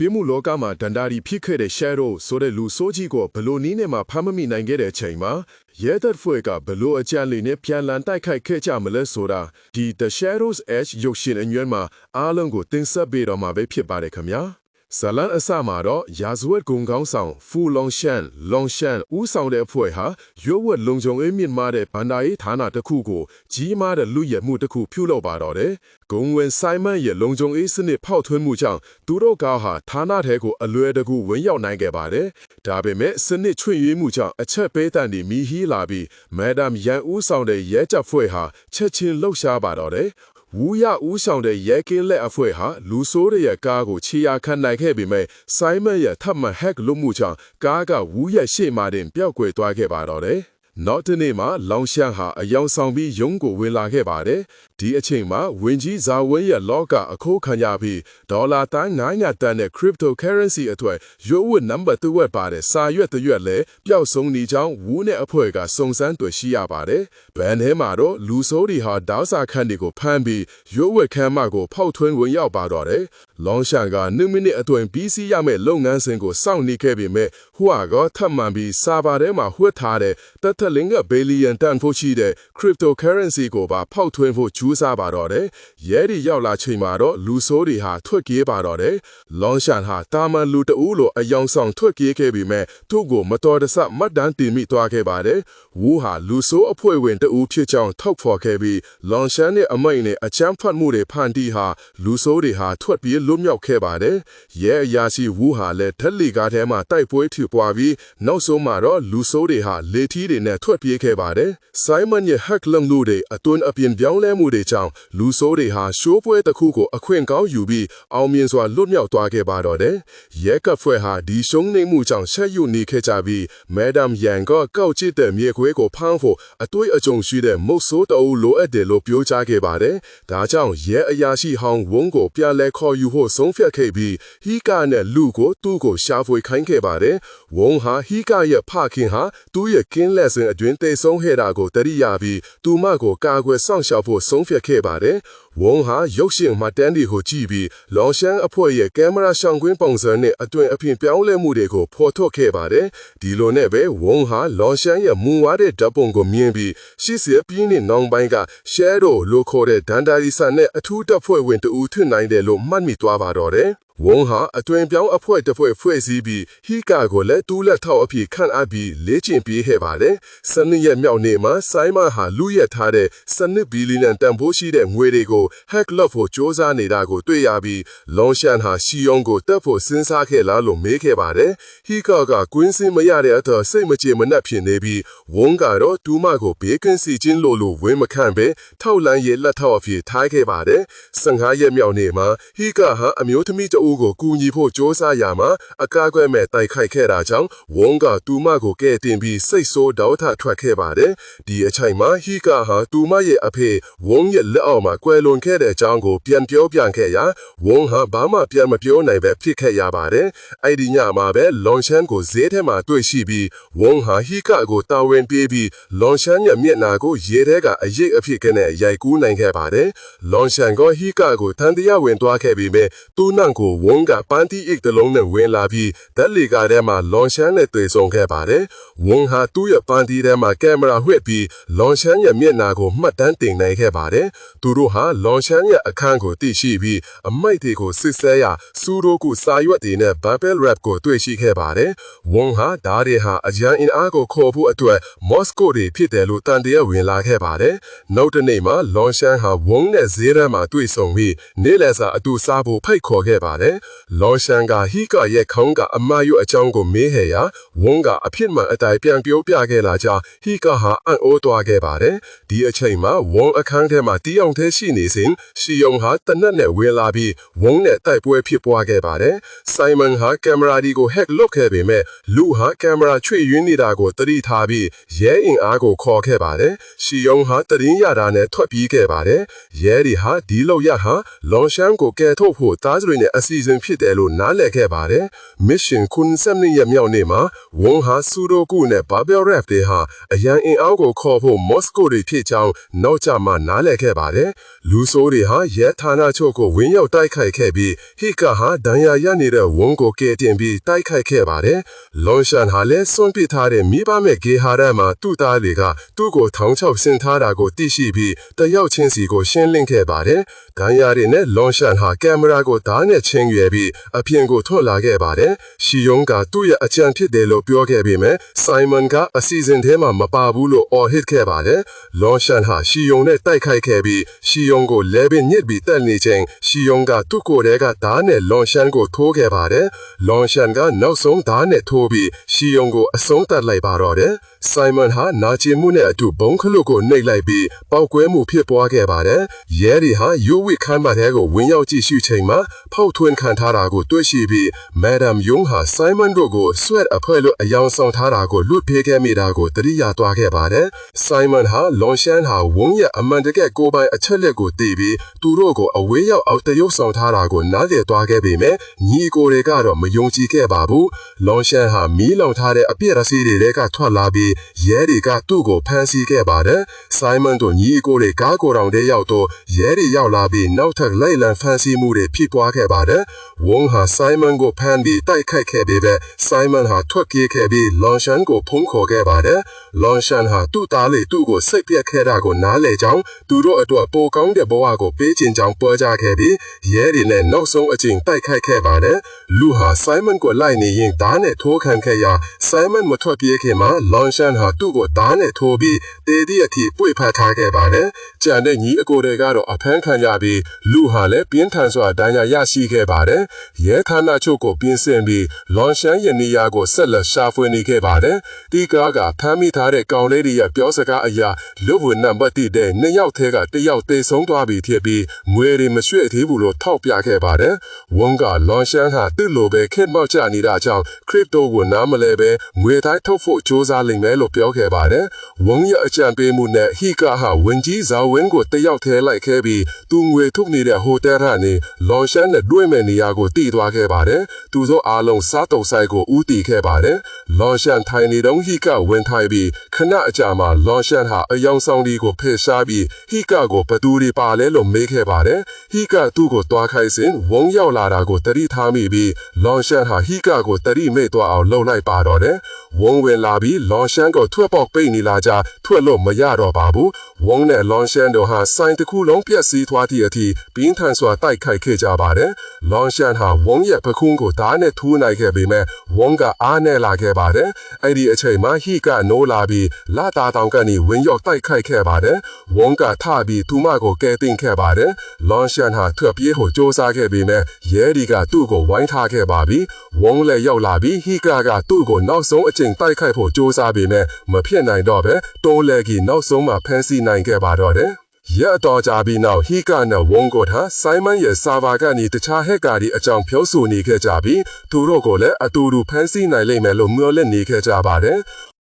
ပြမှုလောကမှာဒန္တာရီဖြစ်ခဲ့တဲ့ Shadow ဆိုတဲ့လူဆိုးကြီးကိုဘလို့နည်းနဲ့မှဖမ်းမမိနိုင်ခဲ့တဲ့အချိန်မှာရဲတပ်ဖွဲ့ကဘလို့အကြံလေးနဲ့ပြန်လည်တိုက်ခိုက်ခဲ့ကြမလဲဆိုတာဒီ The Shadows Edge ရုပ်ရှင်အငွေမှာအားလုံးကိုတင်ဆက်ပေးတော့မှာပဲဖြစ်ပါတယ်ခင်ဗျာ ဇလန်အစမှာတော့ရာဇဝတ်ဂုံကောင်းဆောင်ဖူလောင်ရှန်လောင်ရှန်ဦးဆောင်တဲ့အဖွဲ့ဟာရွဝတ်လုံခြုံရေးမြင့်မားတဲ့ဗန္ဒာရေးဌာနတစ်ခုကိုကြီးမားတဲ့လူရဲမှုတစ်ခုပြုလုပ်ပါတော့တယ်။ဂုံဝင်ဆိုင်မန်ရဲ့လုံခြုံရေးစနစ်ဖောက်ထွင်းမှုကြောင့်သူတို့ကဟာဌာနထဲကိုအလွယ်တကူဝင်ရောက်နိုင်ခဲ့ပါတယ်။ဒါပေမဲ့စနစ်ချွင့်ရွေးမှုကြောင့်အချက်ပေးတန်ဒီမီဟီလာပြီးမက်ဒမ်ရန်ဦးဆောင်တဲ့ရဲတပ်ဖွဲ့ဟာချက်ချင်းလှုပ်ရှားပါတော့တယ်။ ဝူရဦးဆောင်တဲ့ရဲကင်းလက်အဖွဲ့ဟာလူဆိုးတွေရဲ့ကားကိုခြေရာခံနိုင်ခဲ့ပေမဲ့ဆိုင်းမန်ရဲ့ထပ်မံဟက်လို့မှုကြောင့်ကားကဝူရဲ့ရှေ့မှာတင်ပျောက်ကွယ်သွားခဲ့ပါတော့တယ်။ နောက်တနေ့မှာလောင်ရှန်ဟာအယောင်ဆောင်ပြီးရုံးကိုဝင်လာခဲ့ပါတယ်။ဒီအချိန်မှာဝင်ကြီးဇာဝဲရဲ့လောကအခိုးခံရပြီးဒေါ်လာတန်း900တန်းတဲ့ cryptocurrency အတွက်ရုပ်ဝတ်နံပါတ်2ဝက်ပါတဲ့စာရွက်တစ်ရွက်လည်းပျောက်ဆုံးနေကြောင်းဝူးနဲ့အဖွဲ့ကစုံစမ်းတွေ့ရှိရပါတယ်။ဘန်ထဲမှာတော့လူဆိုးတွေဟာဒေါက်စာခန့်တွေကိုဖမ်းပြီးရုပ်ဝတ်ခမ်းမကိုဖောက်ထွင်းဝင်ရောက်ပါတော့တယ်။လောင်ရှန်က2မိနစ်အတွင်းပြီးစီးရမယ့်လုပ်ငန်းစဉ်ကိုစောင့်နေခဲ့ပေမဲ့ဟွာကထပ်မံပြီးစာပါထဲမှာဝှက်ထားတဲ့တတ်ထလင်းကဘီလီယံတန်ဖို့ရှိတဲ့ cryptocurrency ကိုပါဖောက်ထွင်းဖို့ကြိုးစားပါတော့တယ်။ရဲဒီရောက်လာချိန်မှာတော့လူဆိုးတွေဟာထွက်ပြေးပါတော့တယ်။လောင်ရှန်ဟာတာမန်လူတအူးလိုအယောင်ဆောင်ထွက်ပြေးခဲ့ပေမဲ့သူ့ကိုမတော်တဆမှတ်တမ်းတင်မိသွားခဲ့ပါတယ်။ဝူဟာလူဆိုးအဖွဲ့ဝင်တအူးဖြစ်ကြောင်းထောက်ဖော်ခဲ့ပြီးလောင်ရှန်ရဲ့အမိန့်နဲ့အချမ်းဖတ်မှုတွေဖန်တီးဟာလူဆိုးတွေဟာထွက်ပြေးလွတ်မြောက်ခဲ့ပါတယ်။ရဲအရာရှိဝူဟာလည်းထက်လီကားထဲမှာတိုက်ပွဲထူပွားပြီးနောက်ဆုံးမှာတော့လူဆိုးတွေဟာလေထီးတွေနဲ့ထွက်ပြေးခဲ့ပါတယ်။ဆိုင်းမန်ရဲ့ဟက်လုံလူတွေအတွန်းအပြင်ပြောင်းလဲမှုတွေကြောင့်လူဆိုးတွေဟာရှိုးပွဲတစ်ခုကိုအခွင့်ကောင်းယူပြီးအောင်မြင်စွာလွတ်မြောက်သွားခဲ့ပါတော့တယ်။ရဲကဖွဲ့ဟာဒီရှုံးနိမ့်မှုကြောင့်ဆက်ယူနေခဲ့ကြပြီးမက်ဒမ်ယန်ကကောက်ချစ်တဲ့မြေခွေးကိုဖမ်းဖို့အတွေ့အကြုံရှိတဲ့မုတ်ဆိုးတအုပ်လိုအပ်တယ်လို့ပြောကြားခဲ့ပါတယ်။ဒါကြောင့်ရဲအရာရှိဟောင်းဝုန်းကိုပြလဲခေါ်ယူဖို့ဆုံးဖြတ်ခဲ့ပြီးဟီကာနဲ့လူကိုသူ့ကိုရှာဖွေခိုင်းခဲ့ပါတယ်။ဝုန်းဟာဟီကာရဲ့ဖခင်ဟာသူ့ရဲ့ကင်းလက်စင်အတွင်းတေဆုံးခဲ့တာကိုတတိယပြီးသူမကိုကာကွယ်စောင့်ရှောက်ဖို့ဆုံးဖြတ်ခဲ့ပါတယ်။ ဝုန်းဟာရုပ်ရှင်မှတ်တမ်းတွေကိုကြည့်ပြီးလောင်ရှန်အဖွဲ့ရဲ့ကင်မရာရှောင်ကွင်းပုံစံနဲ့အတွင်အပြင်ပြောင်းလဲမှုတွေကိုဖော်ထုတ်ခဲ့ပါတယ်။ဒီလိုနဲ့ပဲဝုန်းဟာလောင်ရှန်ရဲ့မူဝါတဲ့ဓာတ်ပုံကိုမြင်ပြီးရှစ်စပြင်းနဲ့နောင်ပိုင်းက shadow လို့ခေါ်တဲ့ဒန်ဒါရီဆန်နဲ့အထူးတပ်ဖွဲ့ဝင်တူထွနိုင်တယ်လို့မှတ်မိသွားပါတော့တယ်။ဝုံဟာအတွင်ပြောင်းအဖွဲ့တစ်ဖွဲ့ဖွဲ့စည်းပြီးဟီကာကိုလည်းတူးလက်ထောက်အဖြစ်ခန့်အပ်ပြီးလေ့ကျင့်ပေးခဲ့ပါတယ်။စနစ်ရဲ့မြောက်နေမှာဆိုင်းမဟာလူရက်ထားတဲ့စနစ်ဘီလီယံတန်ဖိုးရှိတဲ့ငွေတွေကို hack လုပ်ဖို့စ조사နေတာကိုတွေ့ရပြီးလွန်ရှန်ဟာရှီယုံကိုတက်ဖို့စဉ်းစားခဲ့လားလို့မေးခဲ့ပါတယ်။ဟီကာကကွင်းစင်းမရတဲ့အတွက်စိတ်မကြေမနက်ဖြစ်နေပြီးဝုံကတော့တူမကိုဘေးကင်းစီချင်းလို့လို့ဝင်းမခန့်ပဲထောက်လန်းရဲ့လက်ထောက်အဖြစ်ထားခဲ့ပါတယ်။15ရက်မြောက်နေမှာဟီကာဟာအမျိုးသမီးတဦးကိုကူညီဖို့စ조사ရမှာအကားကွဲမဲ့တိုက်ခိုက်ခဲ့တာကြောင့်ဝုန်းကတူမကိုကဲတင်ပြီးစိတ်ဆိုးတောက်ထထွက်ခဲ့ပါတယ်ဒီအချိန်မှာဟီကာဟာတူမရဲ့အဖေဝုန်းရဲ့လက်အောက်မှာကွယ်လွန် ်ခဲ့တဲ့အကြောင်းကိုပြန်ပြောပြခဲ့ရာဝုန်းဟာဘာမှပြန်မပြောနိုင်ပဲဖြစ်ခဲ့ရပါတယ်အဲ့ဒီညမှာပဲလွန်ရှန်ကိုဈေးထဲမှာတွေ့ရှိပြီးဝုန်းဟာဟီကာကိုတာဝန်ပေးပြီးလွန်ရှန်ရဲ့မျက်နှာကိုရေထဲကအရေးအဖြစ်ကနဲ့ရိုက်ကူးနိုင်ခဲ့ပါတယ်လွန်ရှန်ကဟီကာကိုတန်တရားဝင်သွားခဲ့ပြီးမြဲသူ့နန့်ကိုဝုန်းကပန်းတီအိတ်တလုံးနဲ့ဝင်လာပြီးဓာတ်လီကာထဲမှာလွန်ရှန်နဲ့တွေ့ဆုံခဲ့ပါတယ်။ဝုန်ဟာသူ့ရဲ့ပန်းတီထဲမှာကင်မရာဝှက်ပြီးလွန်ရှန်ရဲ့မျက်နှာကိုမှတ်တမ်းတင်နိုင်ခဲ့ပါတယ်။သူတို့ဟာလွန်ရှန်ရဲ့အခန်းကိုသိရှိပြီးအမိုက်တွေကိုစစ်ဆဲရစူဒိုကူစာရွက်တွေနဲ့ Babel Rap ကိုတွေ့ရှိခဲ့ပါတယ်။ဝုန်ဟာဓာတ်တွေဟာအရန်အင်အားကိုခေါ်ဖို့အတွက်မော်စကိုတွေဖြစ်တယ်လို့တန်တရာဝင်လာခဲ့ပါတယ်။နောက်တနေ့မှာလွန်ရှန်ဟာဝုန်နဲ့ဈေးထဲမှာတွေ့ဆုံပြီးနေ့လယ်စာအတူစားဖို့ဖိတ်ခေါ်ခဲ့ပါတယ်။လော်ရှန်ကဟီကာရဲ့ခေါင်းကအမယွအကြောင်းကိုမေးဟဲ့ရာဝုန်းကအဖြစ်မှန်အတိုင်းပြန်ပြောပြခဲ့လာကြဟီကာဟာအံ့ဩသွားခဲ့ပါတယ်ဒီအချိန်မှာဝုန်းအခန်းထဲမှာတီးအောင်သေးရှိနေစဉ်ရှီယုံဟာတနက်နဲ့ဝင်လာပြီးဝုန်းနဲ့တိုက်ပွဲဖြစ်ပွားခဲ့ပါတယ်ဆိုင်မန်ဟာကင်မရာဒီကို hack လုပ်ခဲ့ပေမဲ့လူဟာကင်မရာချွေရင်းနေတာကိုတတိထားပြီးရဲအင်အားကိုခေါ်ခဲ့ပါတယ်ရှီယုံဟာတရင်ရတာနဲ့ထွက်ပြေးခဲ့ပါတယ်ရဲတွေဟာဒီလောက်ရဟာလွန်ရှန်ကိုကယ်ထုတ်ဖို့တားစတွေနဲ့အစီအစဉ်ဖြစ်တယ်လို့နားလည်ခဲ့ပါတယ်။ mission 90ရက်မြောက်နေ့မှာဝွန်ဟာဆူဒိုကုနဲ့ဘာဘယ်ရက်တွေဟာအရန်အင်အားကိုခေါ်ဖို့မော်စကိုတွေဖြစ်ကြောင်းနောက်ကျမှနားလည်ခဲ့ပါတယ်။လူလူဆိုးတွေဟာရဲဌာနချုပ်ကိုဝင်းရောက်တိုက်ခိုက်ခဲ့ပြီးဟိကဟာဒဏ်ရာရနေတဲ့ဝန်းကိုကဲတင်ပြီးတိုက်ခိုက်ခဲ့ပါတယ်။လွန်ရှန်ဟာလည်းစွန့်ပစ်ထားတဲ့မိဘမဲ့ဂေဟာရမှာသူ့သားတွေကသူ့ကိုထောင်ချောက်ဆင်ထားတာကိုသိရှိပြီးတယောက်ချင်းစီကိုရှင်းလင်းခဲ့ပါတယ်။ဒဏ်ရာတွေနဲ့လွန်ရှန်ဟာကင်မရာကိုဓာတ်နဲ့ချင်းရွယ်ပြီးအပြင်ကိုထွက်လာခဲ့ပါတယ်။ရှီယုံကသူ့ရဲ့အကြံဖြစ်တယ်လို့ပြောခဲ့ပေမဲ့ဆိုင်မန်ကအစီအစဉ်ထဲမှာမပါဘူးလို့အော်ဟစ်ခဲ့ပါတယ်။လွန်ရှန်ဟာရှီယုံနဲ့တိုက်ခိုက်ခဲ့ပြီးရှီယုံကိုလဲပင်ညစ်ပြီးတက်နေချိန်ရှီယုံကသူ့ကိုယ်ထဲကဓာတ်နဲ့လွန်ရှန်ကိုထိုးခဲ့ပါတယ်။လွန်ရှန်ကနောက်ဆုံးဓာတ်နဲ့ထိုးပြီးရှီယုံကိုအဆုံးသတ်လိုက်ပါတော့တယ်။ဆိုင်မန်ဟာနာကျင်မှုနဲ့အတူဘုံခလုတ်ကိုနှိပ်လိုက်ပြီးပောက်ကွဲမှုဖြစ်ပွားခဲ့ပါတယ်။ရဲတွေဟာယူဝိခမ်းမထဲကိုဝင်ရောက်ကြည့်ရှုချိန်မှာဖောက်ထွင်းခံထားတာကိုတွေ့ရှိပြီးမက်ဒမ်ယုံဟာဆိုင်မန်တို့ကိုဆွဲ့အဖွဲ့လို့အယောင်ဆောင်ထားတာကိုလွတ်ဖေးခဲ့မိတာကိုသတိရသွားခဲ့ပါတယ်။ဆိုင်မန်ဟာလွန်ရှန်ဟာဝုန်းရဲ့အမှန်တကယ်ကိုယ်ပိုင်အချက်လက်ကိုသိပြီးသူတို့ကိုအဝေးရောက်အောက်တရုပ်ဆောင်ထားတာကိုနားလည်သွားခဲ့ပေမဲ့ညီကိုတွေကတော့မယုံကြည်ခဲ့ပါဘူး။လွန်ရှန်ဟာမီးလောင်ထားတဲ့အပြည့်ရစီတွေကထွက်လာပြီးရဲတွေကသူ့ကိုဖမ်းဆီးခဲ့ပါတယ်။ဆိုင်မန်တို့ညီကိုတွေကားကိုယ်တော်တဲ့ရောက်တော့ရဲတွေရောက်လာပြီးနောက်ထပ်လိုက်လံဖမ်းဆီးမှုတွေဖြစ်ပွားခဲ့ပါတယ်။ဝုန်းဟာဆိုင်မန်ကိုဖမ်းပြီးတိုက်ခိုက်ခဲ့ပေမဲ့ဆိုင်မန်ဟာထွက်ပြေးခဲ့ပြီးလွန်ရှန်ကိုဖုံးခေါ်ခဲ့ပါတယ်။လွန်ရှန်ဟာသူ့သားလေးသူ့ကိုစိတ်ပြက်ခဲ့တာကိုနားလည်ကြောင်းသူတို့အတွက်ပိုကောင်းတဲ့ဘဝကိုပေးခြင်းကြောင်းပြောကြားခဲ့ပြီးရဲတွေနဲ့နောက်ဆုံးအကျင့်တိုက်ခိုက်ခဲ့ပါတယ်။လူဟာဆိုင်မန်ကိုလိုက်နေရင်ဓာတ်နဲ့ထိုးခံခဲ့ရာဆိုင်မန်မထွက်ပြေးခင်မှာလွန်ရှန်ဟာသူ့ကိုဓာတ်နဲ့ထိုးပြီးတေဒီအထိပွေဖတ်ထားခဲ့ပါတယ်။ကြံတဲ့ညီအကိုတွေကတော့အဖမ်းခံရပြီးလူဟာလည်းပြင်းထန်စွာဒဏ်ရာရရှိခဲ့ပါတယ်။ရဲဌာနချုပ်ကိုပြင်ဆင်ပြီးလွန်ရှန်ရဲ့နေရာကိုဆက်လက်ရှာဖွေနေခဲ့ပါတယ်။ဒီကားကဖမ်းမိထားတဲ့ကောင်လေးတွေရဲ့ပြောစကားအရလူ့ဝန်နံပါတ်တိတဲ့နှစ်ယောက်ထဲကတစ်ယောက်သေဆုံးသွားပြီဖြစ်ပြီးငွေတွေမရွှေ့သေးဘူးလို့ထောက်ပြခဲ့ပါတယ်။ဝုန်းကလွန်ရှန်ဟာသူ့လိုပဲခက်မောက်ချနေတာကြောင့်ခရစ်တိုကိုနားမလဲပဲငွေတိုင်းထုတ်ဖို့စ조사လိမ့်မယ်လို့ပြောခဲ့ပါတယ်။ဝုန်းရဲ့အကြံပေးမှုနဲ့ဟီကာဟာဝင်ကြီးဇာဝင်းကိုတယောက်ထဲလိုက်ခဲ့ပြီးသူငွေထုတ်နေတဲ့ဟိုတယ်ကနေလွန်ရှန်နဲ့တွေ့မဲ့နေရာကိုတည်သွားခဲ့ပါတယ်။သူတို့အားလုံးစားတုံဆိုင်ကိုဦးတည်ခဲ့ပါတယ်။လွန်ရှန်ထိုင်နေတော့ဟီကာဝင်ထိုင်ပြီးခဏအကြာမှာလွန်ရှန်ဟာအယောင်ဆောင်ဒီကိုဖယ်ရှားပြီးဟီကာကိုဘသူတွေပါလဲလို့မေးခဲ့ပါတယ်။ဟီကာသူ့ကိုတွားခိုင်းစဉ်ဝုန်းရောက်လာတာကိုတတိထားမိပြီးလွန်ရှန်ဟာဟီကာကိုတတိမိတ်သွားအောင်လှုပ်လိုက်ပါတော့တယ်။ဝုန်းဝင်လာပြီးလွန်ရှန်ကိုထွက်ပေါက်ပိတ်နေလာကြထွက်လို့မရတော့ပါဘူး။ဝုန်းနဲ့လွန်ရှန်တို့ဟာစိုင်းတစ်ခုလုံးပြက်စီးသွားသည့်အထိပြင်းထန်စွာတိုက်ခိုက်ခဲ့ကြပါတယ်။လွန်ရှန်ဟာဝုန်းရဲ့ပခုံးကိုဓာတ်နဲ့ထိုးနိုင်ခဲ့ပေမဲ့ဝုန်းကအားနဲ့လာခဲ့ပါတယ်။အဲ့ဒီအချိန်မှာဟီကနိုးလာပြီးလာတာတောင်ကနေဝင်းရောက်တိုက်ခိုက်ခဲ့ပါတယ်။ဝုန်းကထပြီးသူမကိုကဲတင်ခဲ့ပါတယ်။လွန်ရှန်ဟာထွက်ပြေးဖို့စ조사ခဲ့ပေမဲ့ရဲဒီကသူ့ကိုဝိုင်းထားခဲ့ပါပြီ။ဝုန်းလည်းရောက်လာပြီးဟီကကသူ့ကိုနောက်ဆုံးအချိန်တိုက်ခိုက်ဖို့စ조사ပေမဲ့မဖြစ်နိုင်တော့ပဲတိုးလက်ကြီးနောက်ဆုံးမှဖမ်းဆီးနိုင်ခဲ့ပါတော့တယ်။ရတော့ကြပြီးနောက်ဟီကနဲ့ဝုန်းကိုထာဆိုင်မန်ရဲ့ဆာဗာကနေတခြားဟက်ကာဒီအကြောင်းပြောဆိုနေခဲ့ကြပြီးသူတို့ကိုလည်းအတူတူဖမ်းဆီးနိုင်လိမ့်မယ်လို့မျှော်လင့်နေခဲ့ကြပါတယ်